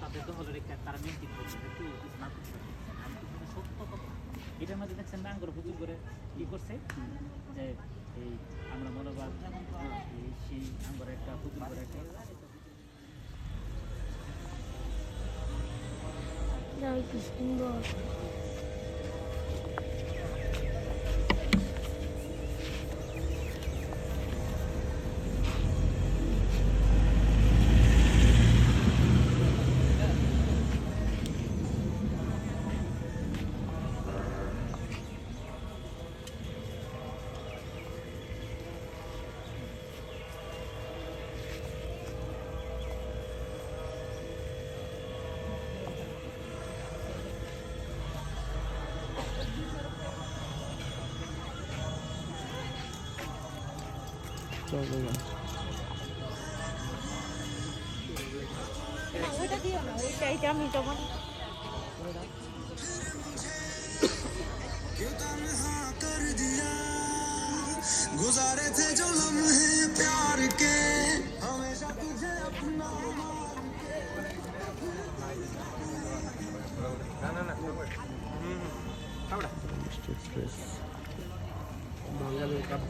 তাদের দখলে রেখে তারা মেনটেন করছে কিছু না পারে আমি তো সত্য কথা এটার মাঝে দেখছেন না আঙ্গুর পুকুর করে কি করছে? যে এই আমরা মনোভাব সেই আঙ্গুর একটা পুকুর করে একটা। সুন্দর। गुजारे थे जो लम्हे प्यार के हमेशा तुझे अपना এক্সপ্রেস বাঙালির কাব্য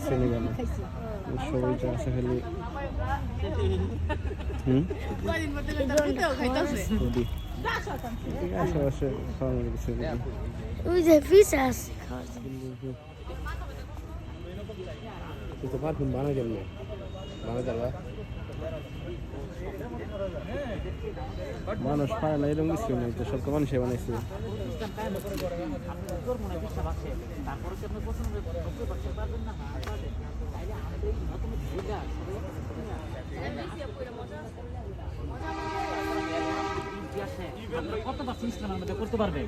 শ্রেণি গেল সবাই যা আছে খালি আছে আছে খাওয়ানোর কিছু ওই যে ফিস বানা কেন বানা যাবা মানুষ পায় না এরকম কিছু নেই তো সব তো মানুষে বানাইছে। করতে পারতে